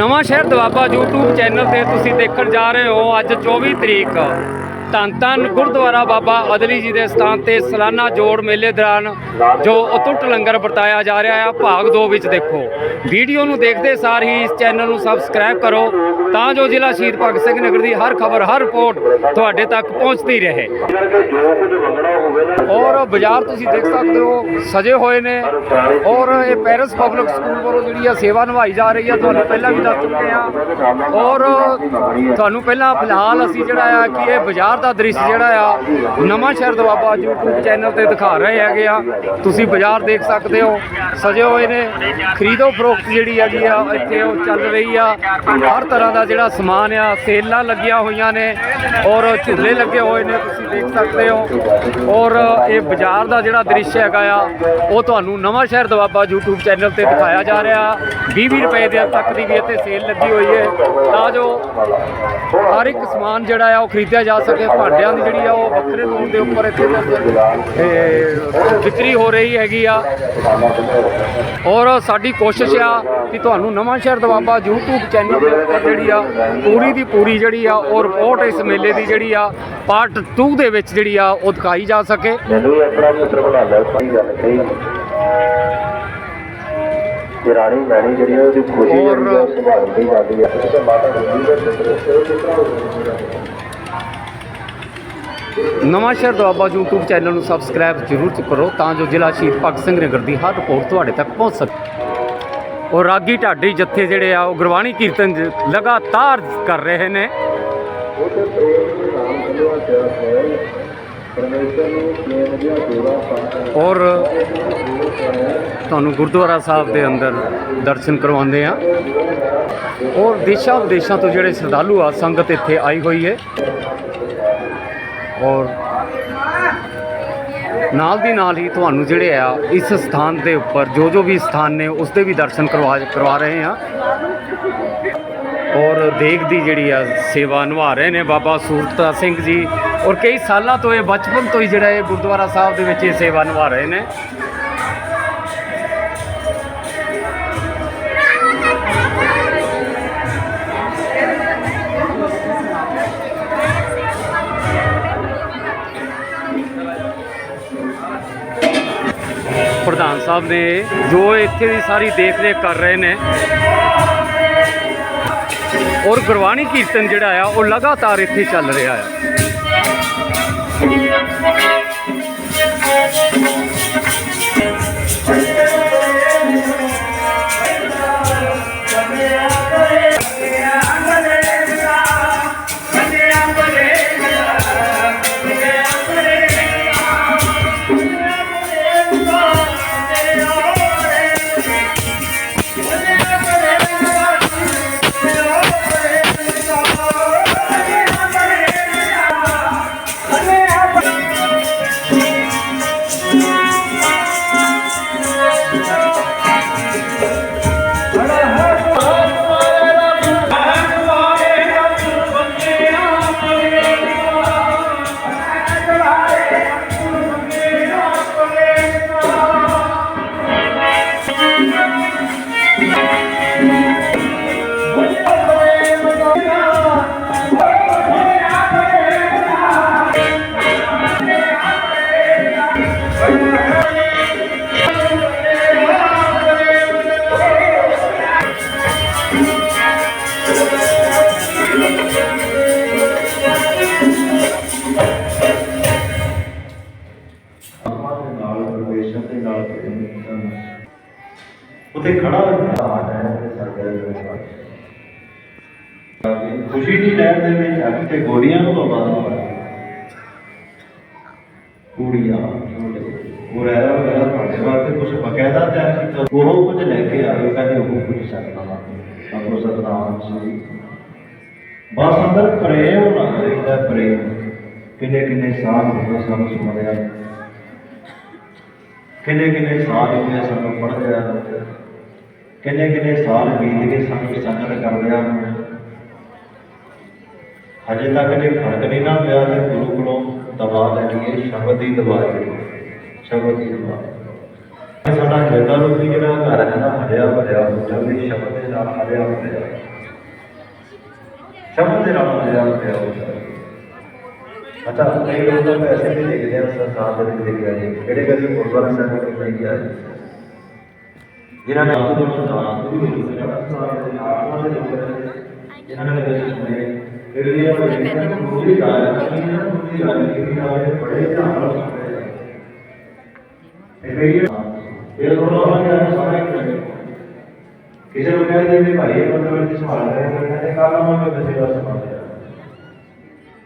ਨਵਾਂ Shahr Doaba YouTube channel ਤੇ ਤੁਸੀਂ ਦੇਖਣ ਜਾ ਰਹੇ ਹੋ ਅੱਜ 24 ਤਰੀਕ। ਧੰਨ ਧੰਨ ਗੁਰਦੁਆਰਾ ਬਾਬਾ ਅਦਲੀ ਜੀ ਦੇ ਸਥਾਨ ਤੇ ਸਾਲਾਨਾ ਜੋੜ ਮੇਲੇ ਦੌਰਾਨ ਜੋ ਅਤੁੱਟ ਲੰਗਰ ਵਰਤਾਇਆ ਜਾ ਰਿਹਾ ਹੈ ਭਾਗ 2 ਵਿੱਚ ਦੇਖੋ। ਵੀਡੀਓ ਨੂੰ ਦੇਖਦੇ ਸਾਰ ਹੀ ਇਸ ਚੈਨਲ ਨੂੰ ਸਬਸਕ੍ਰਾਈਬ ਕਰੋ ਤਾਂ ਜੋ ਜ਼ਿਲ੍ਹਾ ਸ਼ਹੀਦ ਭਗਤ ਸਿੰਘ ਨਗਰ ਦੀ ਹਰ ਖਬਰ, ਹਰ ਰਿਪੋਰਟ ਤੁਹਾਡੇ ਤੱਕ ਪਹੁੰਚਦੀ ਰਹੇ। ਔਰ ਬਾਜ਼ਾਰ ਤੁਸੀਂ ਦੇਖ ਸਕਦੇ ਹੋ, ਸਜੇ ਹੋਏ ਨੇ। ਔਰ ਇਹ ਪੈਰਿਸ ਪਬਲਿਕ ਸਕੂਲ ਵੱਲੋਂ ਜਿਹੜੀ ਆ ਸੇਵਾ ਨਿਭਾਈ ਜਾ ਰਹੀ ਆ, ਤੁਹਾਨੂੰ ਪਹਿਲਾਂ ਵੀ ਦੱਸ ਚੁੱਕੇ ਆ। ਔਰ ਤੁਹਾਨੂੰ ਪਹਿਲਾਂ ਫਿਲਹਾਲ ਅਸੀਂ ਜਿਹੜਾ ਆ ਕਿ ਇਹ ਬਾਜ਼ਾਰ ਦਾ ਦ੍ਰਿਸ਼ ਜਿਹੜਾ ਆ, ਨਵਾਂ ਸ਼ਹਿਰ ਦਵਾਬਾ YouTube ਚੈਨਲ ਤੇ ਦਿਖਾ ਰਹੇ ਹੈਗੇ ਆ। ਤੁਸੀਂ ਬਾਜ਼ਾਰ ਦੇਖ ਸਕਦੇ ਹੋ, ਸਜੇ ਹੋਏ ਨੇ। ਖਰੀਦੋ ਫਰੋਖਤ ਜਿਹੜੀ ਹੈਗੀ ਆ, ਇੱਥੇ ਉਹ ਚੱਲ ਰਹੀ ਆ। ਹਰ ਤਰ੍ਹਾਂ ਦਾ ਜਿਹੜਾ ਸਮਾਨ ਆ, ਸੇਲਾਂ ਲੱਗੀਆਂ ਹੋਈਆਂ ਨੇ ਔਰ ਝੂਲੇ ਲੱਗੇ ਹੋਏ ਨੇ, ਤੁਸੀਂ ਦੇਖ ਸਕਦੇ ਹੋ। ਔਰ ਇਹ ਬਾਜ਼ਾਰ ਦਾ ਜਿਹੜਾ ਦ੍ਰਿਸ਼ ਹੈਗਾ ਆ, ਉਹ ਤੁਹਾਨੂੰ ਨਵਾਂ ਸ਼ਹਿਰ ਦਵਾਬਾ YouTube ਚੈਨਲ ਤੇ ਦਿਖਾਇਆ ਜਾ ਰਿਹਾ। 20 ਰੁਪਏ ਦੇ ਤੱਕ ਦੀ ਵੀ ਇੱਥੇ ਸੇਲ ਲੱਗੀ ਹੋਈ ਹੈ। ਤਾਂ ਜੋ ਹਰ ਇੱਕ ਸਮਾਨ ਜਿਹੜਾ ਆ, ਉਹ ਖਰੀਦਿਆ ਜਾ ਸਕੇ। ਭਾਂਡਿਆਂ ਦੀ ਜਿਹੜੀ ਆ ਉਹ ਵੱਖਰੇ ਰੂਮ ਦੇ ਉੱਪਰ ਇੱਥੇ ਵਿਕਰੀ ਹੋ ਰਹੀ ਹੈਗੀ ਆ। ਔਰ ਸਾਡੀ ਕੋਸ਼ਿਸ਼ ਆ ਕਿ ਤੁਹਾਨੂੰ ਨਵਾਂ ਸ਼ਹਿਰ ਦਵਾਬਾ YouTube ਚੈਨਲ ਦੇ ਉੱਪਰ ਜਿਹੜੀ ਆ, ਪੂਰੀ ਦੀ ਪੂਰੀ ਜਿਹੜੀ ਆ, ਉਹ ਰਿਪੋਰਟ ਇਸ ਮੇਲੇ ਦੀ ਜਿਹੜੀ ਆ ਪਾਰਟ 2 ਦੇ ਵਿੱਚ ਜਿਹੜੀ ਆ, ਉਹ ਦਿਖਾਈ ਜਾ ਸਕੇ। ਮੈਨੂੰ ਵੀ ਆਪਣਾ ਬਣਾ ਲਿਆ, ਸਹੀ ਗੱਲ ਕਹੀ ਕਿ ਰਾਣੀ ਮੈਣੀ ਜਿਹੜੀ ਉਹਦੀ ਖੁਸ਼ੀ ਔਰ- ਜਿਹੜੀ ਆ, ਉਹ ਸੰਭਾਲਦੀ ਜਾਂਦੀ ਹੈ ਤੇ ਮਾਤਾ ਗੁਜਰੀ ਦਾ ਚਿੱਤਰ ਉਸ ਤਰ੍ਹਾਂ ਹੋ ਨਵਾਂ ਸ਼ਹਿਰ ਦਵਾਬਾ YouTube ਚੈਨਲ ਨੂੰ ਸਬਸਕ੍ਰਾਈਬ ਜ਼ਰੂਰ ਕਰੋ ਤਾਂ ਜੋ ਜ਼ਿਲ੍ਹਾ ਸ਼ਹੀਦ ਭਗਤ ਸਿੰਘ ਨਗਰ ਦੀ ਹਰ ਰਿਪੋਰਟ ਤੁਹਾਡੇ ਤੱਕ ਪਹੁੰਚ ਸਕੇ। ਔਰ ਰਾਗੀ ਢਾਡੀ ਜੱਥੇ ਜਿਹੜੇ ਆ ਉਹ ਗੁਰਬਾਣੀ ਕੀਰਤਨ ਲਗਾਤਾਰ ਕਰ ਰਹੇ ਨੇ। ਔਰ ਤੁਹਾਨੂੰ ਗੁਰਦੁਆਰਾ ਸਾਹਿਬ ਦੇ ਅੰਦਰ ਦਰਸ਼ਨ ਕਰਵਾਉਂਦੇ ਆ ਔਰ ਦੇਸ਼ਾਂ ਵਿਦੇਸ਼ਾਂ ਤੋਂ ਜਿਹੜੇ ਸ਼ਰਧਾਲੂ ਆ ਸੰਗਤ ਇੱਥੇ ਆਈ ਹੋਈ ਹੈ। ਔਰ ਨਾਲ ਦੀ ਨਾਲ ਹੀ ਤੁਹਾਨੂੰ ਜਿਹੜੇ ਆ, ਇਸ ਸਥਾਨ ਦੇ ਉੱਪਰ ਜੋ ਜੋ ਵੀ ਸਥਾਨ ਨੇ ਉਸ ਦੇ ਵੀ ਦਰਸ਼ਨ ਕਰਵਾ ਕਰਵਾ ਰਹੇ ਆ ਔਰ ਦੇਗ ਦੀ ਜਿਹੜੀ ਆ ਸੇਵਾ ਨਿਭਾ ਰਹੇ ਨੇ ਬਾਬਾ ਸੂਰਤਾ ਸਿੰਘ ਜੀ। ਔਰ ਕਈ ਸਾਲਾਂ ਤੋਂ ਇਹ ਬਚਪਨ ਤੋਂ ਹੀ ਜਿਹੜਾ ਇਹ ਗੁਰਦੁਆਰਾ ਸਾਹਿਬ ਦੇ ਵਿੱਚ ਇਹ ਸੇਵਾ ਨਿਭਾ ਰਹੇ ਨੇ। ਸਾਹਿਬ ਨੇ ਜੋ ਇੱਥੇ ਦੀ ਸਾਰੀ ਦੇਖ ਰੇਖ ਕਰ ਰਹੇ ਨੇ। ਔਰ ਗੁਰਬਾਣੀ ਕੀਰਤਨ ਜਿਹੜਾ ਆ, ਉਹ ਲਗਾਤਾਰ ਇੱਥੇ ਚੱਲ ਰਿਹਾ ਆ। ਉਹ ਵਗੈਰਾ ਤੁਹਾਡੇ ਵਾਸਤੇ ਕੁਝ ਬਕਾਇਦਾ ਤਿਆਰ ਕੀਤਾ। ਉਹ ਕੁਝ ਲੈ ਕੇ ਆਏ ਕਹਿੰਦੇ ਉਹ ਕੁਝ ਸਕਦਾ ਆਪੋ ਸਤਨਾਮ ਜੀ। ਬਸ ਅੰਦਰ ਪ੍ਰੇਮ ਨਾ ਰਹਿੰਦਾ ਪ੍ਰੇਮ। ਕਿੰਨੇ ਕਿੰਨੇ ਸਾਲ ਹੋ ਗਏ ਸਾਨੂੰ ਸੁਣਿਆ। ਕਿੰਨੇ ਕਿੰਨੇ ਸਾਲ ਹੋ ਗਏ ਸਾਨੂੰ ਪੜ੍ਹਦਿਆਂ ਕਿੰਨੇ ਕਿੰਨੇ ਸਾਲ ਬੀਤ ਗਏ ਸਾਨੂੰ ਸੰਗਤ ਕਰਦਿਆਂ ਨੂੰ। ਹਜੇ ਤੱਕ ਜੇ ਫ਼ਰਕ ਨਹੀਂ ਨਾ ਪਿਆ ਤੇ ਗੁਰੂ ਕੋਲੋਂ ਦਵਾ ਲੈਣੀ ਹੈ, ਸ਼ਬਦ ਦੀ ਦਵਾ ਜਿਹੜੀ ਸ਼ਬਦ ਦੀ ਦਵਾ ਸਾਡਾ ਜਗਾ ਰੂਪੀ ਜਿਹੜਾ ਘਰ ਹੈ ਨਾ ਹਰਿਆ ਭਰਿਆ ਹੁੰਦਾ ਵੀ ਸ਼ਬਦ ਦੇ ਨਾਲ ਹਰਿਆ ਭਰਿਆ ਸ਼ਬਦ ਦੇ ਨਾਲ ਹਰਿਆ ਭਰਿਆ ਹੁੰਦਾ ਅੱਛਾ ਕਈ ਲੋਕ ਤਾਂ ਪੈਸੇ ਵੀ ਦੇਖਦੇ ਆ ਸੰਸਾਰ ਦੇ ਵਿੱਚ ਦੇਖਿਆ ਜੀ ਕਿਹੜੇ ਕਦੀ ਗੁਰਦੁਆਰਾ ਸਾਹਿਬ ਵਿੱਚ ਨਹੀਂ ਗਿਆ ਜੀ ਜਿਨ੍ਹਾਂ ਨੇ ਆਪ ਤੋਂ ਸੁਣਾ ਵੀ ਹੋਈ ਹੈ ਸੰਸਾਰ ਦੇ ਆਤਮਾ ਦੇ ਲੋਕ ਨੇ, ਜਿਨ੍ਹਾਂ ਨੇ ਕਦੇ ਸੁਣੇ ਫਿਰ ਵੀ ਉਹ ਜਿਹੜੀਆਂ ਨੂੰ ਵੀ ਆਇਆ ਕਿ ਨਾ ਵੀ ਆਇਆ ਕਿ ਨਾ ਇਹ ਬੜੇ ਧਿਆਨ ਨਾਲ ਸੁਣਦੇ ਆ ਇਹ ਵੀ ਇਹ ਦੋਨੋਂ ਨੇ ਸਮਝ ਕੇ ਕਿਸੇ ਨੂੰ ਕਹਿੰਦੇ ਵੀ ਭਾਈ ਇਹ ਬੰਦਾ ਮੈਨੂੰ ਸੰਭਾਲ ਰਿਹਾ ਹੈ ਕਹਿੰਦੇ ਕੱਲ ਆਵਾਂਗੇ ਕਿਸੇ ਦਾ ਸੰਭਾਲ ਰਿਹਾ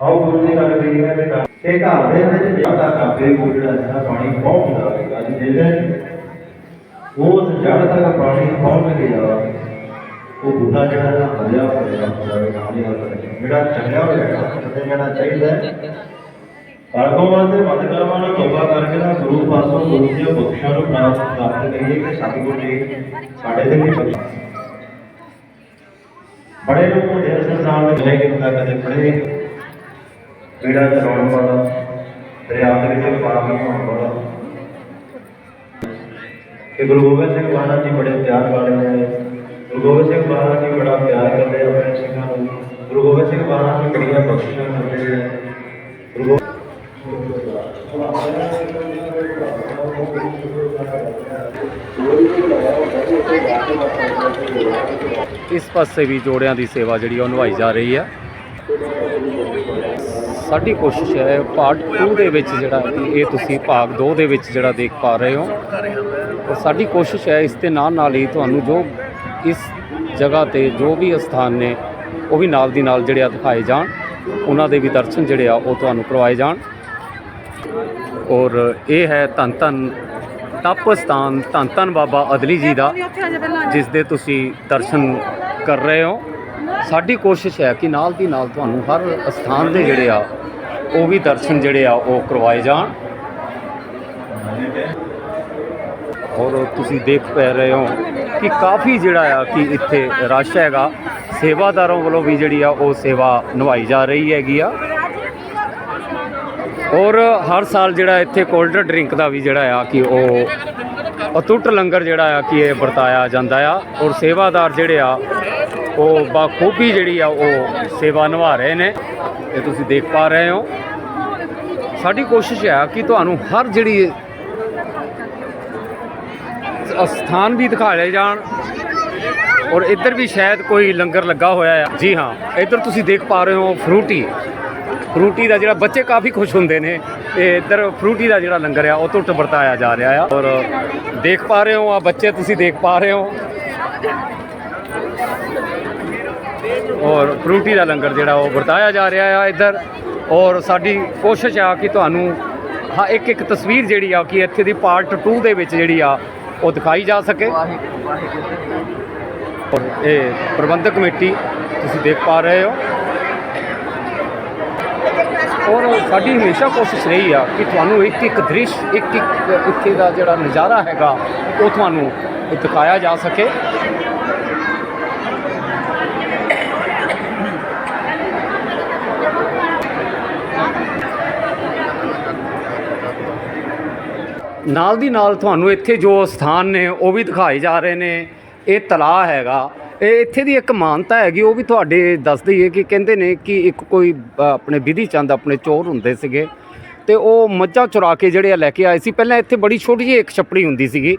ਆਓ ਗੁਰੂ ਦੀ ਗੱਲ ਕਰੀਏ ਤੇ ਘਰ- ਇਹ ਘਰ ਦੇ ਵਿੱਚ ਜ਼ਿਆਦਾ ਕਾਪੇ ਕੋਲ ਜਿਹੜਾ ਹੈ ਨਾ ਪਾਣੀ ਬਹੁਤ ਹੁੰਦਾ ਹੋਵੇਗਾ ਜੀ ਜਿਹੜੇ ਉਸ ਜੜ ਤੱਕ ਪਾਣੀ ਪਹੁੰਚ ਕੇ ਜਾਵਾ ਉਹ ਬੁੱਢਾ ਜਿਹੜਾ ਨਾ ਹਰਿਆ ਹੋਇਆ ਹੁੰਦਾ ਹੈ ਨਾਲ ਹੀ ਤੇ ਜਿਹੜਾ ਕਰਮਾਂ ਨੂੰ ਤੋਬਾ ਕਰਕੇ ਨਾ ਗੁਰੂ ਪਾਸੋਂ ਗੁਰੂ ਦੀਆਂ ਬਖਸ਼ਾਂ ਨੂੰ ਪ੍ਰਾਪਤ ਪ੍ਰਾਪਤ ਕਰੀਏ ਕਿ ਸਤਿਗੁਰੂ ਜੀ ਸਾਡੇ ਤੇ ਵੀ ਬਖਸ਼। ਬੜੇ ਲੋਕ ਹੁੰਦੇ ਸੰਸਾਰ ਦੇ ਗਲੇ ਕਿ ਕਦੇ ਪੜੇ ਪੀੜਾ ਚਲਾਉਣ ਵਾਲਾ ਦਰਿਆ ਦੇ ਵਿੱਚ ਪਾਪ ਹੋਣ ਵਾਲਾ ਕਿ ਗੁਰੂ ਗੋਬਿੰਦ ਸਿੰਘ ਮਹਾਰਾਜ ਜੀ ਬੜੇ ਪਿਆਰ ਵਾਲੇ ਨੇ। ਗੁਰੂ ਗੋਬਿੰਦ ਸਿੰਘ ਮਹਾਰਾਜ ਜੀ ਬੜਾ ਪਿਆਰ ਕਰਦੇ ਆ ਆਪਣੇ ਸਿੰਘਾਂ ਨੂੰ। ਗੁਰੂ ਗੋਬਿੰਦ ਸਿੰਘ ਮਹਾਰਾਜ ਜੀ ਬੜੀਆਂ ਬਖਸ਼ਿਸ਼ਾਂ ਕਰਦੇ ਆ ਗੁਰੂ ਇਸ ਪਾਸੇ ਵੀ ਜੋੜਿਆਂ ਦੀ ਸੇਵਾ ਜਿਹੜੀ ਉਹ ਨਿਭਾਈ ਜਾ ਰਹੀ ਹੈ ਸਾਡੀ ਕੋਸ਼ਿਸ਼ ਹੈ ਪਾਰਟ 2 ਦੇ ਵਿੱਚ ਜਿਹੜਾ ਕਿ ਇਹ ਤੁਸੀਂ ਭਾਗ 2 ਦੇ ਵਿੱਚ ਜਿਹੜਾ ਦੇਖ ਪਾ ਰਹੇ ਹੋ। ਔਰ ਸਾਡੀ ਕੋਸ਼ਿਸ਼ ਹੈ ਇਸ ਦੇ ਨਾਲ ਨਾਲ ਹੀ ਤੁਹਾਨੂੰ ਜੋ ਇਸ ਜਗ੍ਹਾ ਤੇ ਜੋ ਵੀ ਸਥਾਨ ਨੇ, ਉਹ ਵੀ ਨਾਲ ਦੀ ਨਾਲ ਜਿਹੜੇ ਆ ਦਿਖਾਏ ਜਾਣ। ਉਹਨਾਂ ਦੇ ਵੀ ਦਰਸ਼ਨ ਜਿਹੜੇ ਆ ਉਹ ਤੁਹਾਨੂੰ ਕਰਵਾਏ ਜਾਣ। ਔਰ ਇਹ ਹੈ ਧੰਨ ਧੰਨ ਤਪ ਸਥਾਨ ਧੰਨ ਧੰਨ ਬਾਬਾ ਅਦਲੀ ਜੀ ਦਾ ਜਿਸ ਦੇ ਤੁਸੀਂ ਦਰਸ਼ਨ ਕਰ ਰਹੇ ਹੋ। ਸਾਡੀ ਕੋਸ਼ਿਸ਼ ਹੈ ਕਿ ਨਾਲ ਦੀ ਨਾਲ ਤੁਹਾਨੂੰ ਹਰ ਸਥਾਨ ਦੇ ਜਿਹੜੇ ਆ, ਉਹ ਵੀ ਦਰਸ਼ਨ ਜਿਹੜੇ ਆ, ਉਹ ਕਰਵਾਏ ਜਾਣ। ਔਰ ਤੁਸੀਂ ਦੇਖ ਪੈ ਰਹੇ ਹੋ ਕਿ ਕਾਫੀ ਜਿਹੜਾ ਆ ਕਿ ਇੱਥੇ ਰਸ਼ ਹੈਗਾ। ਸੇਵਾਦਾਰਾਂ ਵੱਲੋਂ ਵੀ ਜਿਹੜੀ ਆ, ਉਹ ਸੇਵਾ ਨਿਭਾਈ ਜਾ ਰਹੀ ਹੈਗੀ ਆ। ਔਰ ਹਰ ਸਾਲ ਜਿਹੜਾ ਇੱਥੇ ਕੋਲਡ ਡਰਿੰਕ ਦਾ ਵੀ ਜਿਹੜਾ ਆ ਕਿ ਉਹ ਅਤੁੱਟ ਲੰਗਰ ਜਿਹੜਾ ਆ ਕਿ ਇਹ ਵਰਤਾਇਆ ਜਾਂਦਾ ਆ ਔਰ ਸੇਵਾਦਾਰ ਜਿਹੜੇ ਆ, ਉਹ ਬਾਖੂਬੀ ਜਿਹੜੀ ਆ, ਉਹ ਸੇਵਾ ਨਿਭਾ ਰਹੇ ਨੇ। ਇਹ ਤੁਸੀਂ ਦੇਖ ਪਾ ਰਹੇ ਹੋ। ਸਾਡੀ ਕੋਸ਼ਿਸ਼ ਹੈ ਕਿ ਤੁਹਾਨੂੰ ਹਰ ਜਿਹੜੀ ਸਥਾਨ ਵੀ ਦਿਖਾਏ ਜਾਣ ਔਰ ਇੱਧਰ ਵੀ ਸ਼ਾਇਦ ਕੋਈ ਲੰਗਰ ਲੱਗਾ ਹੋਇਆ ਹੈ ਜੀ ਹਾਂ, ਇੱਧਰ ਤੁਸੀਂ ਦੇਖ ਪਾ ਰਹੇ ਹੋ ਫਰੂਟੀ। ਫਰੂਟੀ ਦਾ ਜਿਹੜਾ ਬੱਚੇ ਕਾਫੀ ਖੁਸ਼ ਹੁੰਦੇ ਨੇ। ਤੇ ਇੱਧਰ ਫਰੂਟੀ ਦਾ ਜਿਹੜਾ ਲੰਗਰ ਆ ਉਹ ਟੁੱਟ ਵਰਤਾਇਆ ਜਾ ਰਿਹਾ ਆ। ਔਰ ਦੇਖ ਪਾ ਰਹੇ ਹੋ ਆ ਬੱਚੇ ਤੁਸੀਂ ਦੇਖ ਪਾ ਰਹੇ ਹੋ। ਔਰ ਫਰੂਟੀ ਦਾ ਲੰਗਰ ਜਿਹੜਾ ਉਹ ਵਰਤਾਇਆ ਜਾ ਰਿਹਾ ਆ ਇੱਧਰ। ਔਰ ਸਾਡੀ ਕੋਸ਼ਿਸ਼ ਆ ਕਿ ਤੁਹਾਨੂੰ ਹਾਂ ਇੱਕ ਇੱਕ ਤਸਵੀਰ ਜਿਹੜੀ ਆ ਕਿ ਇੱਥੇ ਦੀ ਪਾਰਟ 2 ਦੇ ਵਿੱਚ ਜਿਹੜੀ ਆ ਉਹ ਦਿਖਾਈ ਜਾ ਸਕੇ। ਔਰ ਇਹ ਪ੍ਰਬੰਧਕ ਕਮੇਟੀ ਤੁਸੀਂ ਦੇਖ ਪਾ ਰਹੇ ਹੋ। ਔਰ ਸਾਡੀ ਹਮੇਸ਼ਾ ਕੋਸ਼ਿਸ਼ ਰਹੀ ਆ ਕਿ ਤੁਹਾਨੂੰ ਇੱਕ ਇੱਕ ਦ੍ਰਿਸ਼, ਇੱਕ ਇੱਕ ਇੱਥੇ ਦਾ ਜਿਹੜਾ ਨਜ਼ਾਰਾ ਹੈਗਾ, ਉਹ ਤੁਹਾਨੂੰ ਦਿਖਾਇਆ ਜਾ ਸਕੇ। ਨਾਲ ਦੀ ਨਾਲ ਤੁਹਾਨੂੰ ਇੱਥੇ ਜੋ ਸਥਾਨ ਨੇ, ਉਹ ਵੀ ਦਿਖਾਏ ਜਾ ਰਹੇ ਨੇ। ਇਹ ਤਲਾਅ ਹੈਗਾ। ਇਹ ਇੱਥੇ ਦੀ ਇੱਕ ਮਾਨਤਾ ਹੈਗੀ, ਉਹ ਵੀ ਤੁਹਾਡੇ ਦੱਸ ਦਈਏ ਕਿ ਕਹਿੰਦੇ ਨੇ ਕਿ ਇੱਕ ਕੋਈ ਆਪਣੇ ਵਿਧੀ ਚੰਦ ਆਪਣੇ ਚੋਰ ਹੁੰਦੇ ਸੀਗੇ ਤੇ ਉਹ ਮੱਝਾਂ ਚੁਰਾ ਕੇ ਜਿਹੜੇ ਆ ਲੈ ਕੇ ਆਏ ਸੀ। ਪਹਿਲਾਂ ਇੱਥੇ ਬੜੀ ਛੋਟੀ ਜਿਹੀ ਇੱਕ ਛੱਪੜੀ ਹੁੰਦੀ ਸੀਗੀ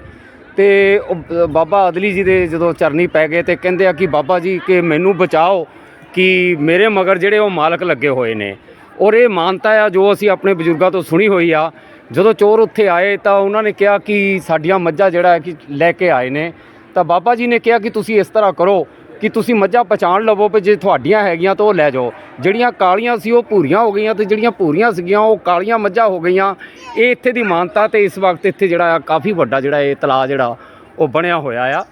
ਤੇ ਉਹ ਬ- ਬਾਬਾ ਅਦਲੀ ਜੀ ਦੇ ਜਦੋਂ ਚਰਨੀ ਪੈ ਗਏ ਤੇ ਕਹਿੰਦੇ ਆ ਕਿ ਬਾਬਾ ਜੀ ਕਿ ਮੈਨੂੰ ਬਚਾਓ ਕਿ ਮੇਰੇ ਮਗਰ ਜਿਹੜੇ ਉਹ ਮਾਲਕ ਲੱਗੇ ਹੋਏ ਨੇ। ਔਰ ਇਹ ਮਾਨਤਾ ਆ ਜੋ ਅਸੀਂ ਆਪਣੇ ਬਜ਼ੁਰਗਾਂ ਤੋਂ ਸੁਣੀ ਹੋਈ ਆ। ਜਦੋਂ ਚੋਰ ਉੱਥੇ ਆਏ ਤਾਂ ਉਹਨਾਂ ਨੇ ਕਿਹਾ ਕਿ ਸਾਡੀਆਂ ਮੱਝਾਂ ਜਿਹੜਾ ਹੈ ਕਿ ਲੈ ਕੇ ਆਏ ਨੇ। ਤਾਂ ਬਾਬਾ ਜੀ ਨੇ ਕਿਹਾ ਕਿ ਤੁਸੀਂ ਇਸ ਤਰ੍ਹਾਂ ਕਰੋ ਕਿ ਤੁਸੀਂ ਮੱਝਾਂ ਪਛਾਣ ਲਵੋ ਵੀ ਜੇ ਤੁਹਾਡੀਆਂ ਹੈਗੀਆਂ ਤਾਂ ਉਹ ਲੈ ਜਾਓ। ਜਿਹੜੀਆਂ ਕਾਲੀਆਂ ਸੀ ਉਹ ਭੂਰੀਆਂ ਹੋ ਗਈਆਂ ਤੇ ਜਿਹੜੀਆਂ ਭੂਰੀਆਂ ਸੀਗੀਆਂ ਉਹ ਕਾਲੀਆਂ ਮੱਝਾਂ ਹੋ ਗਈਆਂ। ਇਹ ਇੱਥੇ ਦੀ ਮਾਨਤਾ ਤੇ ਇਸ ਵਕਤ ਇੱਥੇ ਜਿਹੜਾ ਆ ਕਾਫੀ ਵੱਡਾ ਜਿਹੜਾ ਇਹ ਤਲਾਅ ਜਿਹੜਾ ਉਹ ਬਣਿਆ ਹੋਇਆ ਆ।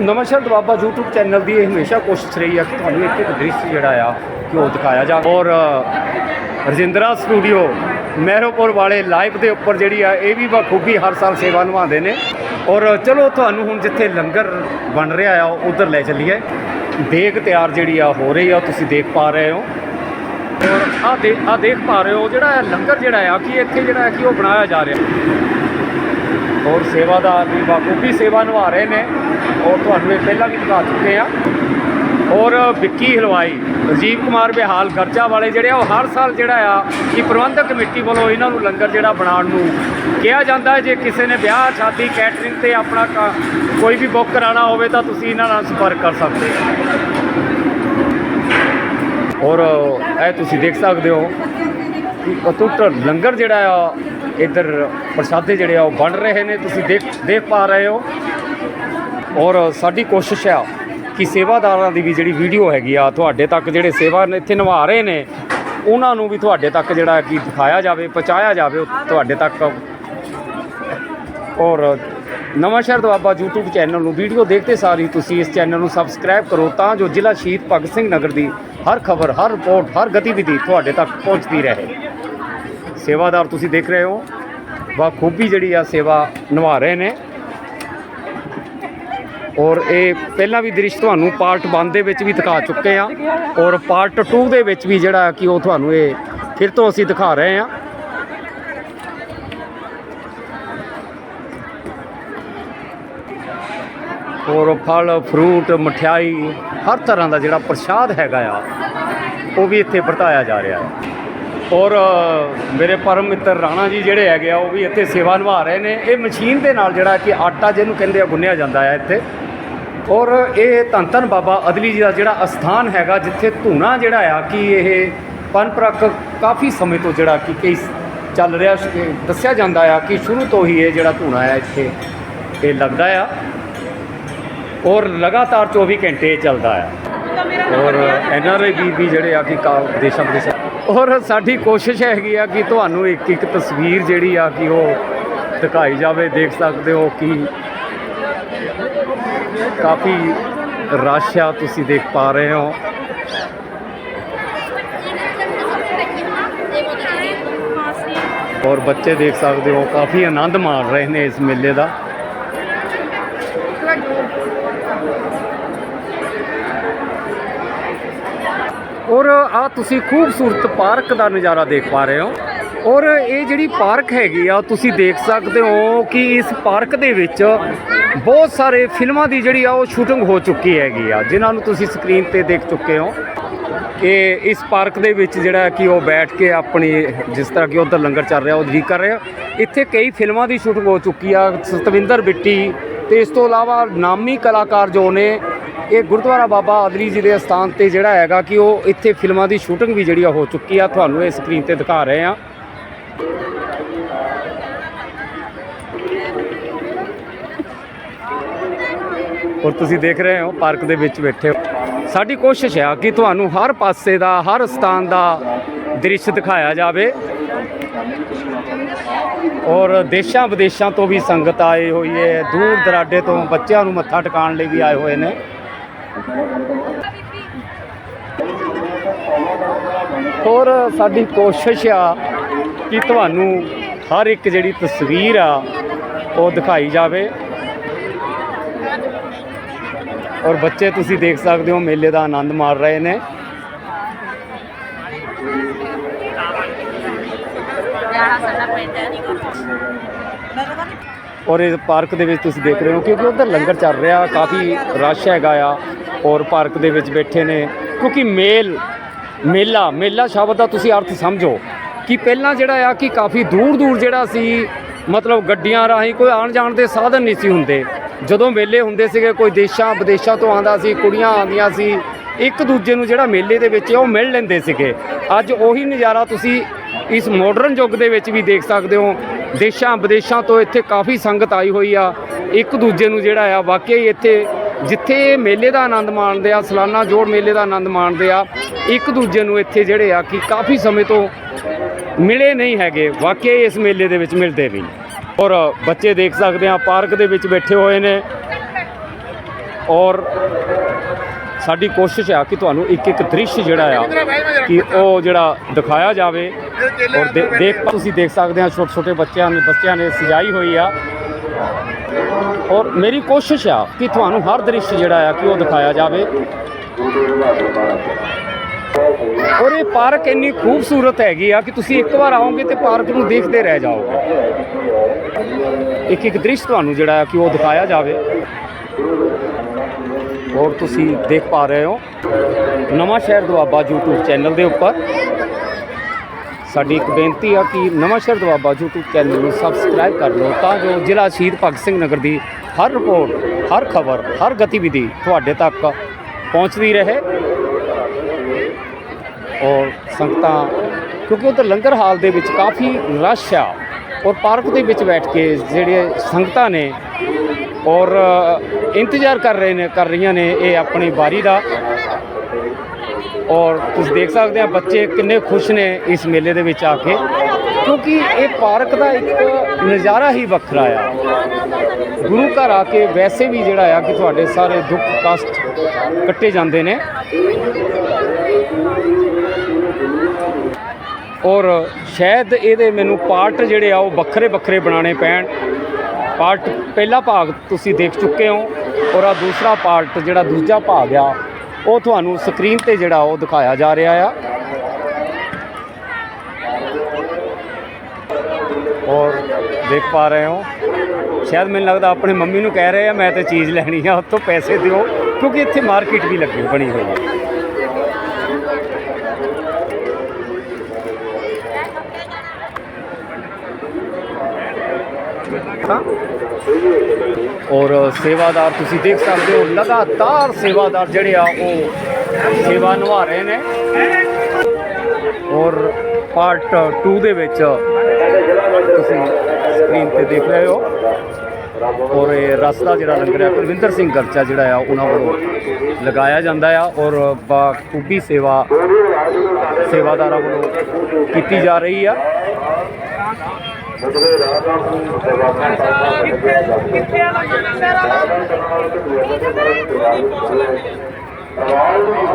ਨਮਸਕਾਰ ਦੁਆਬਾ YouTube ਚੈਨਲ ਦੀ ਇਹ ਹਮੇਸ਼ਾ ਕੋਸ਼ਿਸ਼ ਰਹੀ ਆ ਕਿ ਤੁਹਾਨੂੰ ਇੱਕ ਇੱਕ ਦ੍ਰਿਸ਼ ਜਿਹੜਾ ਆ ਕਿ ਉਹ ਦਿਖਾਇਆ ਜਾ ਔਰ ਰਜਿੰਦਰਾ ਸਟੂਡੀਓ ਮਹਿਰੋਪੁਰ ਵਾਲੇ ਲਾਈਵ ਦੇ ਉੱਪਰ ਜਿਹੜੀ ਆ, ਇਹ ਵੀ ਬਖੂਬੀ ਹਰ ਸਾਲ ਸੇਵਾ ਨਿਭਾਉਂਦੇ ਨੇ। ਔਰ ਚਲੋ ਤੁਹਾਨੂੰ ਹੁਣ ਜਿੱਥੇ ਲੰਗਰ ਬਣ ਰਿਹਾ ਆ ਉਧਰ ਲੈ ਚੱਲੀਏ। ਦੇਗ ਤਿਆਰ ਜਿਹੜੀ ਆ, ਹੋ ਰਹੀ ਆ ਤੁਸੀਂ ਦੇਖ ਪਾ ਰਹੇ ਹੋ। ਔਰ ਆ ਦੇ ਆ ਦੇਖ ਪਾ ਰਹੇ ਹੋ, ਜਿਹੜਾ ਇਹ ਲੰਗਰ ਜਿਹੜਾ ਆ, ਕਿ ਇੱਥੇ ਜਿਹੜਾ ਕਿ ਉਹ ਬਣਾਇਆ ਜਾ ਰਿਹਾ? ਔਰ ਸੇਵਾਦਾਰ ਵੀ ਬਾਖੂਬੀ ਸੇਵਾ ਨਿਭਾ ਰਹੇ ਨੇ। ਔਰ ਤੁਹਾਨੂੰ ਇਹ ਪਹਿਲਾਂ ਵੀ ਦਿਖਾ ਚੁੱਕੇ ਆ। ਔਰ ਵਿੱਕੀ ਹਲਵਾਈ ਰਾਜੀਵ ਕੁਮਾਰ ਬਿਹਾਲ, ਗਰਜਾ ਵਾਲੇ ਜਿਹੜੇ ਆ, ਉਹ ਹਰ ਸਾਲ ਜਿਹੜਾ ਆ ਕਿ ਪ੍ਰਬੰਧਕ ਕਮੇਟੀ ਵੱਲੋਂ ਇਹਨਾਂ ਨੂੰ ਲੰਗਰ ਜਿਹੜਾ ਬਣਾਉਣ ਨੂੰ ਕਿਹਾ ਜਾਂਦਾ ਹੈ। ਜੇ ਕਿਸੇ ਨੇ ਵਿਆਹ, ਸ਼ਾਦੀ ਕੈਟਰਿੰਗ ਤੇ ਆਪਣਾ ਕ- ਕੋਈ ਵੀ ਬੁੱਕ ਕਰਾਉਣਾ ਹੋਵੇ ਤਾਂ ਤੁਸੀਂ ਇਹਨਾਂ ਨਾਲ ਸੰਪਰਕ ਕਰ ਸਕਦੇ ਹੋ। ਔਰ ਇਹ ਤੁਸੀਂ ਦੇਖ ਸਕਦੇ ਹੋ ਕਿ ਅਤੁੱਟ ਲੰਗਰ ਜਿਹੜਾ ਆ, ਇੱਧਰ ਪ੍ਰਸ਼ਾਦੇ ਜਿਹੜੇ ਆ, ਉਹ ਬਣ ਰਹੇ ਨੇ। ਤੁਸੀਂ ਦੇਖ ਦੇਖ ਪਾ ਰਹੇ ਹੋ। ਔਰ ਸਾਡੀ ਕੋਸ਼ਿਸ਼ ਆ ਕਿ ਸੇਵਾਦਾਰਾਂ ਦੀ ਵੀ ਜਿਹੜੀ ਵੀਡੀਓ ਹੈਗੀ ਆ, ਤੁਹਾਡੇ ਤੱਕ ਜਿਹੜੇ ਸੇਵਾ ਇੱਥੇ ਨਿਭਾ ਰਹੇ ਨੇ, ਉਹਨਾਂ ਨੂੰ ਵੀ ਤੁਹਾਡੇ ਤੱਕ ਜਿਹੜਾ ਕਿ ਦਿਖਾਇਆ ਜਾਵੇ, ਪਹੁੰਚਾਇਆ ਜਾਵੇ ਤੁਹਾਡੇ ਤੱਕ ਔਰ ਨਵਾਂ ਸ਼ਹਿਰ ਦੁਆਬਾ YouTube ਚੈਨਲ ਨੂੰ ਵੀਡੀਓ ਦੇਖਦੇ ਸਾਰ ਹੀ ਤੁਸੀਂ ਇਸ ਚੈਨਲ ਨੂੰ ਸਬਸਕ੍ਰਾਈਬ ਕਰੋ, ਤਾਂ ਜੋ ਜ਼ਿਲ੍ਹਾ ਸ਼ਹੀਦ ਭਗਤ ਸਿੰਘ ਨਗਰ ਦੀ ਹਰ ਖਬਰ, ਹਰ ਰਿਪੋਰਟ, ਹਰ ਗਤੀਵਿਧੀ ਤੁਹਾਡੇ ਤੱਕ ਪਹੁੰਚਦੀ ਰਹੇ। ਸੇਵਾਦਾਰ ਤੁਸੀਂ ਦੇਖ ਰਹੇ ਹੋ ਬਾਖੂਬੀ ਜਿਹੜੀ ਆ ਸੇਵਾ ਨਿਭਾ ਰਹੇ ਨੇ। ਔਰ ਇਹ ਪਹਿਲਾਂ ਵੀ ਦ੍ਰਿਸ਼ ਤੁਹਾਨੂੰ ਪਾਰਟ 1 ਦੇ ਵਿੱਚ ਵੀ ਦਿਖਾ ਚੁੱਕੇ ਆ ਔਰ ਪਾਰਟ 2 ਦੇ ਵਿੱਚ ਵੀ ਜਿਹੜਾ ਕਿ ਉਹ ਤੁਹਾਨੂੰ ਇਹ ਫਿਰ ਤੋਂ ਅਸੀਂ ਦਿਖਾ ਰਹੇ ਆ ਔਰ ਫਲ, ਫਰੂਟ, ਮਠਿਆਈ, ਹਰ ਤਰ੍ਹਾਂ ਦਾ ਜਿਹੜਾ ਪ੍ਰਸ਼ਾਦ ਹੈਗਾ ਆ, ਉਹ ਵੀ ਇੱਥੇ ਵਰਤਾਇਆ ਜਾ ਰਿਹਾ ਹੈ। ਔਰ ਮੇਰੇ ਪਰਮ ਮਿੱਤਰ ਰਾਣਾ ਜੀ ਜਿਹੜੇ ਹੈਗੇ ਆ ਉਹ ਵੀ ਇੱਥੇ ਸੇਵਾ ਨਿਭਾ ਰਹੇ ਨੇ। ਇਹ ਮਸ਼ੀਨ ਦੇ ਨਾਲ ਜਿਹੜਾ ਕਿ ਆਟਾ ਜਿਹਨੂੰ ਕਹਿੰਦੇ ਆ ਗੁੰਨਿਆ ਜਾਂਦਾ ਹੈ ਇੱਥੇ। ਔਰ ਇਹ ਧੰਨ ਬਾਬਾ ਅਦਲੀ ਜੀ ਦਾ ਜਿਹੜਾ ਅਸਥਾਨ ਹੈਗਾ ਜਿੱਥੇ ਧੂਣਾ ਜਿਹੜਾ ਆ ਕਿ ਇਹ ਪਨਪਰਕ ਕਾਫੀ ਸਮੇਂ ਤੋਂ ਜਿਹੜਾ ਕਿ ਕਈ ਚੱਲ ਰਿਹਾ ਦੱਸਿਆ ਜਾਂਦਾ ਆ ਕਿ ਸ਼ੁਰੂ ਤੋਂ ਹੀ ਇਹ ਜਿਹੜਾ ਧੂਣਾ ਆ ਇੱਥੇ ਇਹ ਲੱਗਦਾ ਆ। ਔਰ ਲਗਾਤਾਰ 24 ਘੰਟੇ ਚੱਲਦਾ ਆ। ਔਰ ਐਨ ਆਰ ਆਈ ਵੀ ਜਿਹੜੇ ਆ ਕਿ ਕਾ- ਦੇਸ਼ਾਂ ਵਿਦੇਸ਼ਾਂ ਔਰ ਸਾਡੀ ਕੋਸ਼ਿਸ਼ ਹੈਗੀ ਆ ਕਿ ਤੁਹਾਨੂੰ ਇੱਕ ਇੱਕ ਤਸਵੀਰ ਜਿਹੜੀ ਆ ਕਿ ਉਹ ਦਿਖਾਈ ਜਾਵੇ, ਦੇਖ ਸਕਦੇ ਹੋ ਕਿ ਕਾਫੀ ਰਸ਼ ਆ ਤੁਸੀਂ ਦੇਖ ਪਾ ਰਹੇ ਹੋ। ਔਰ ਬੱਚੇ ਦੇਖ ਸਕਦੇ ਹੋ, ਕਾਫੀ ਆਨੰਦ ਮਾਣ ਰਹੇ ਨੇ ਇਸ ਮੇਲੇ ਦਾ। ਔਰ ਆ ਤੁਸੀਂ ਖੂਬਸੂਰਤ ਪਾਰਕ ਦਾ ਨਜ਼ਾਰਾ ਦੇਖ ਪਾ ਰਹੇ ਹੋ। ਔਰ ਇਹ ਜਿਹੜੀ ਪਾਰਕ ਹੈਗੀ ਆ, ਤੁਸੀਂ ਦੇਖ ਸਕਦੇ ਹੋ ਕਿ ਇਸ ਪਾਰਕ ਦੇ ਵਿੱਚ ਬਹੁਤ ਸਾਰੇ ਫਿਲਮਾਂ ਦੀ ਜਿਹੜੀ ਆ, ਉਹ ਸ਼ੂਟਿੰਗ ਹੋ ਚੁੱਕੀ ਹੈਗੀ ਆ। ਜਿਨ੍ਹਾਂ ਨੂੰ ਤੁਸੀਂ ਸਕਰੀਨ ਤੇ ਦੇਖ ਚੁੱਕੇ ਹੋ ਕਿ ਇਸ ਪਾਰਕ ਦੇ ਵਿੱਚ ਜਿਹੜਾ ਕਿ ਉਹ ਬੈਠ ਕੇ ਆਪਣੀ ਜਿਸ ਤਰ੍ਹਾਂ ਕਿ ਉਧਰ ਲੰਗਰ ਚੱਲ ਰਿਹਾ, ਉਹ ਜੀ ਕਰ ਰਿਹਾ। ਇੱਥੇ ਕਈ ਫਿਲਮਾਂ ਦੀ ਸ਼ੂਟਿੰਗ ਹੋ ਚੁੱਕੀ ਆ। ਸਤਵਿੰਦਰ ਬਿੱਟੀ ਤੇ ਇਸ ਤੋਂ ਇਲਾਵਾ ਨਾਮੀ ਕਲਾਕਾਰ ਜੋ ਨੇ ਇਹ ਗੁਰਦੁਆਰਾ ਬਾਬਾ ਆਦਲੀ ਜੀ ਦੇ ਸਥਾਨ ਤੇ ਜਿਹੜਾ ਹੈਗਾ ਕਿ ਉਹ ਇੱਥੇ ਫਿਲਮਾਂ ਦੀ ਸ਼ੂਟਿੰਗ ਵੀ ਜਿਹੜੀ ਆ ਹੋ ਚੁੱਕੀ ਆ। ਤੁਹਾਨੂੰ ਇਹ ਸਕਰੀਨ ਤੇ ਦਿਖਾ ਰਹੇ ਆ। ਔਰ ਤੁਸੀਂ ਦੇਖ ਰਹੇ ਹੋ, ਪਾਰਕ ਦੇ ਵਿੱਚ ਬੈਠੇ ਹੋ। ਸਾਡੀ ਕੋਸ਼ਿਸ਼ ਹੈ ਕਿ ਤੁਹਾਨੂੰ ਹਰ ਪਾਸੇ ਦਾ, ਹਰ ਸਥਾਨ ਦਾ ਦ੍ਰਿਸ਼ ਦਿਖਾਇਆ ਜਾਵੇ। ਔਰ ਦੇਸ਼ਾਂ ਵਿਦੇਸ਼ਾਂ ਤੋਂ ਵੀ ਸੰਗਤ ਆਈ ਹੋਈ ਹੈ। ਦੂਰ ਦਰਾਡੇ ਤੋਂ ਬੱਚਿਆਂ ਨੂੰ ਮੱਥਾ ਟਿਕਾਉਣ ਲਈ ਵੀ ਆਏ ਹੋਏ ਨੇ। ਔਰ ਸਾਡੀ ਕੋਸ਼ਿਸ਼ ਆ ਕਿ ਤੁਹਾਨੂੰ ਹਰ ਇੱਕ ਜਿਹੜੀ ਤਸਵੀਰ ਆ, ਉਹ ਦਿਖਾਈ ਜਾਵੇ। ਔਰ ਬੱਚੇ ਤੁਸੀਂ ਦੇਖ ਸਕਦੇ ਹੋ, ਮੇਲੇ ਦਾ ਆਨੰਦ ਮਾਣ ਰਹੇ ਨੇ। ਔਰ ਇਸ ਪਾਰਕ ਦੇ ਵਿੱਚ ਤੁਸੀਂ ਦੇਖ ਰਹੇ ਹੋ, ਕਿਉਂਕਿ ਉਧਰ ਲੰਗਰ ਚੱਲ ਰਿਹਾ, ਕਾਫੀ ਰਸ਼ ਹੈਗਾ ਆ। ਔਰ ਪਾਰਕ ਦੇ ਵਿੱਚ ਬੈਠੇ ਨੇ। ਕਿਉਂਕਿ ਮੇਲ, ਮੇਲਾ ਮੇਲਾ ਸ਼ਬਦ ਦਾ ਤੁਸੀਂ ਅਰਥ ਸਮਝੋ। ਕਿ ਪਹਿਲਾਂ ਜਿਹੜਾ ਆ ਕਿ ਕਾਫੀ ਦੂਰ ਦੂਰ ਜਿਹੜਾ ਸੀ, ਮਤਲਬ ਗੱਡੀਆਂ ਰਾਹੀਂ ਕੋਈ ਆਉਣ ਜਾਣ ਦੇ ਸਾਧਨ ਨਹੀਂ ਸੀ ਹੁੰਦੇ। ਜਦੋਂ ਮੇਲੇ ਹੁੰਦੇ ਸੀਗੇ, ਕੋਈ ਦੇਸ਼ਾਂ ਵਿਦੇਸ਼ਾਂ ਤੋਂ ਆਂਦਾ ਸੀ, ਕੁੜੀਆਂ ਆਉਂਦੀਆਂ ਸੀ, ਇੱਕ ਦੂਜੇ ਨੂੰ ਜਿਹੜਾ ਮੇਲੇ ਦੇ ਵਿੱਚ ਉਹ ਮਿਲ ਲੈਂਦੇ ਸੀਗੇ। ਅੱਜ ਉਹੀ ਨਜ਼ਾਰਾ ਤੁਸੀਂ ਇਸ ਮਾਡਰਨ ਯੁੱਗ ਦੇ ਵਿੱਚ ਵੀ ਦੇਖ ਸਕਦੇ ਹੋ। ਦੇਸ਼ਾਂ ਵਿਦੇਸ਼ਾਂ ਤੋਂ ਇੱਥੇ ਕਾਫੀ ਸੰਗਤ ਆਈ ਹੋਈ ਆ। ਇੱਕ ਦੂਜੇ ਨੂੰ ਜਿਹੜਾ ਆ, ਵਾਕਈ ਇੱਥੇ ਜਿੱਥੇ ਇਹ ਮੇਲੇ ਦਾ ਆਨੰਦ ਮਾਣਦੇ ਆ, ਸਾਲਾਨਾ ਜੋੜ ਮੇਲੇ ਦਾ ਆਨੰਦ ਮਾਣਦੇ ਆ, ਇੱਕ ਦੂਜੇ ਨੂੰ ਇੱਥੇ ਜਿਹੜੇ ਆ ਕਿ ਕਾਫੀ ਸਮੇਂ ਤੋਂ ਮਿਲੇ ਨਹੀਂ ਹੈਗੇ। ਵਾਕਿਆ ਇਸ ਮੇਲੇ ਦੇ ਵਿੱਚ ਮਿਲਦੇ ਵੀ ਔਰ ਬੱਚੇ ਦੇਖ ਸਕਦੇ ਆ, ਪਾਰਕ ਦੇ ਵਿੱਚ ਬੈਠੇ ਹੋਏ ਨੇ। ਔਰ ਸਾਡੀ ਕੋਸ਼ਿਸ਼ ਆ ਕਿ ਤੁਹਾਨੂੰ ਇੱਕ ਇੱਕ ਦ੍ਰਿਸ਼ ਜਿਹੜਾ ਆ ਕਿ ਉਹ ਜਿਹੜਾ ਦਿਖਾਇਆ ਜਾਵੇ। ਔਰ ਦੇ- ਦੇਖ ਤੁਸੀਂ ਦੇਖ ਸਕਦੇ ਆ ਛੋਟੇ ਛੋਟੇ ਬੱਚਿਆਂ ਨੇ ਬੱਚਿਆਂ ਨੇ ਸਜਾਈ ਹੋਈ ਆ। ਔਰ ਮੇਰੀ ਕੋਸ਼ਿਸ਼ ਆ ਕਿ ਤੁਹਾਨੂੰ ਹਰ ਦ੍ਰਿਸ਼ ਜਿਹੜਾ ਆ ਕਿ ਉਹ ਦਿਖਾਇਆ ਜਾਵੇ। ਔਰ ਇਹ ਪਾਰਕ ਇੰਨੀ ਖੂਬਸੂਰਤ ਹੈਗੀ ਆ ਕਿ ਤੁਸੀਂ ਇੱਕ ਵਾਰ ਆਓਗੇ ਤੇ ਪਾਰਕ ਨੂੰ ਦੇਖਦੇ ਰਹਿ ਜਾਓਗੇ। ਇੱਕ ਇੱਕ ਦ੍ਰਿਸ਼ ਤੁਹਾਨੂੰ ਜਿਹੜਾ ਹੈ ਕਿ ਉਹ ਦਿਖਾਇਆ ਜਾਵੇ। ਔਰ ਤੁਸੀਂ ਦੇਖ ਪਾ ਰਹੇ ਹੋ ਨਵਾਂ ਸ਼ਹਿਰ ਦੁਆਬਾ YouTube ਚੈਨਲ ਦੇ ਉੱਪਰ। ਸਾਡੀ ਇੱਕ ਬੇਨਤੀ ਆ ਕਿ ਨਵਾਂ ਸ਼ਹਿਰ ਦੁਆਬਾ YouTube ਚੈਨਲ ਨੂੰ ਸਬਸਕ੍ਰਾਈਬ ਕਰ ਲਓ ਤਾਂ ਜੋ ਜ਼ਿਲ੍ਹਾ ਸ਼ਹੀਦ ਭਗਤ ਸਿੰਘ ਨਗਰ ਦੀ ਹਰ ਰਿਪੋਰਟ, ਹਰ ਖਬਰ, ਹਰ ਗਤੀਵਿਧੀ ਤੁਹਾਡੇ ਤੱਕ ਪਹੁੰਚਦੀ ਰਹੇ। ਔਰ ਸੰਗਤਾਂ, ਕਿਉਂਕਿ ਉਹ ਤਾਂ ਲੰਗਰ ਹਾਲ ਦੇ ਵਿੱਚ ਕਾਫੀ ਰਸ਼ ਆ ਔਰ ਪਾਰਕ ਦੇ ਵਿੱਚ ਬੈਠ ਕੇ ਜਿਹੜੇ ਸੰਗਤਾਂ ਨੇ ਔਰ ਇੰਤਜ਼ਾਰ ਕਰ ਰਹੇ ਨੇ, ਕਰ ਰਹੀਆਂ ਨੇ ਇਹ ਆਪਣੀ ਵਾਰੀ ਦਾ। ਔਰ ਤੁਸੀਂ ਦੇਖ ਸਕਦੇ ਆ ਬੱਚੇ ਕਿੰਨੇ ਖੁਸ਼ ਨੇ ਇਸ ਮੇਲੇ ਦੇ ਵਿੱਚ ਆ ਕੇ, ਕਿਉਂਕਿ ਇਹ ਪਾਰਕ ਦਾ ਇੱਕ ਨਜ਼ਾਰਾ ਹੀ ਵੱਖਰਾ ਆ। ਗੁਰੂ ਘਰ ਆ ਕੇ ਵੈਸੇ ਵੀ ਜਿਹੜਾ ਆ ਕਿ ਤੁਹਾਡੇ ਸਾਰੇ ਦੁੱਖ ਕਸ਼ਟ ਕੱਟੇ ਜਾਂਦੇ ਨੇ। ਔਰ ਸ਼ਾਇਦ ਇਹਦੇ ਮੈਨੂੰ ਪਾਰਟ ਜਿਹੜੇ ਆ ਉਹ ਵੱਖਰੇ ਵੱਖਰੇ ਬਣਾਉਣੇ ਪੈਣ। ਪਾਰਟ ਪਹਿਲਾ ਭਾਗ ਤੁਸੀਂ ਦੇਖ ਚੁੱਕੇ ਹੋ ਔਰ ਆ ਦੂਸਰਾ ਪਾਰਟ ਜਿਹੜਾ ਦੂਜਾ ਭਾਗ ਆ, ਉਹ ਤੁਹਾਨੂੰ ਸਕਰੀਨ ਤੇ ਜਿਹੜਾ ਉਹ ਦਿਖਾਇਆ ਜਾ ਰਿਹਾ ਆ। ਔਰ ਦੇਖ ਪਾ ਰਹੇ ਹੋ ਸ਼ਾਇਦ ਮੈਨੂੰ ਲੱਗਦਾ ਆਪਣੇ ਮੰਮੀ ਨੂੰ ਕਹਿ ਰਹੇ ਆ, ਮੈਂ ਤੇ ਚੀਜ਼ ਲੈਣੀ ਆ, ਉੱਥੋਂ ਪੈਸੇ ਦਿਓ, ਕਿਉਂਕਿ ਇੱਥੇ ਮਾਰਕੀਟ ਵੀ ਲੱਗੀ ਬਣੀ ਹੋਈ ਹੈ ਔਰ ਸੇਵਾਦਾਰ ਤੁਸੀਂ ਦੇਖ ਸਕਦੇ ਹੋ, ਲਗਾਤਾਰ ਸੇਵਾਦਾਰ ਜਿਹੜੇ ਆ, ਉਹ ਸੇਵਾ ਨਿਭਾ ਰਹੇ ਨੇ। ਔਰ ਪਾਰਟ 2 ਦੇ ਵਿੱਚ ਤੁਸੀਂ ਸਕਰੀਨ ਤੇ ਦੇਖ ਰਹੇ ਹੋ। ਔਰ ਇਹ ਰਸ ਦਾ ਜਿਹੜਾ ਲੰਗਰ ਹੈ ਕੁਲਵਿੰਦਰ ਸਿੰਘ ਗਰਚਾ ਜਿਹੜਾ ਆ, ਉਹਨਾਂ ਵੱਲੋਂ ਲਗਾਇਆ ਜਾਂਦਾ ਆ ਔਰ ਬਾਖੂਬੀ ਸੇਵਾ, ਸੇਵਾਦਾਰਾਂ ਵੱਲੋਂ ਕੀਤੀ ਜਾ ਰਹੀ ਆ।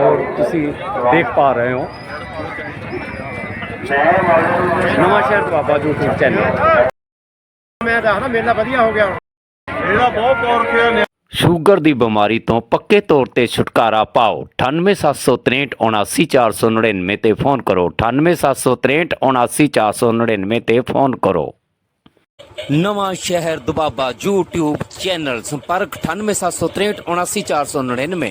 ਔਰ ਤੁਸੀਂ ਦੇਖ ਪਾ ਰਹੇ ਹੋ। ਨਵਾਂ ਸ਼ਹਿਰ ਬਾਬਾ YouTube ਚੈਨਲ। ਮੈਂ ਦੱਸਦਾ ਮੇਲਾ ਵਧੀਆ ਹੋ ਗਿਆ ਇਹਦਾ ਬਹੁਤ ਪੌਰ ਖਿਆ ਨੇ। ਸ਼ੂਗਰ ਦੀ ਬਿਮਾਰੀ ਤੋਂ ਪੱਕੇ ਤੌਰ ਤੇ ਛੁਟਕਾਰਾ ਪਾਓ। 9876379499 ਤੇ ਫੋਨ ਕਰੋ। 9876379499 ਤੇ ਫੋਨ ਕਰੋ। ਨਵਾਂ ਸ਼ਹਿਰ ਦੁਬਾਬਾ YouTube ਚੈਨਲ ਸੰਪਰਕ 9876379499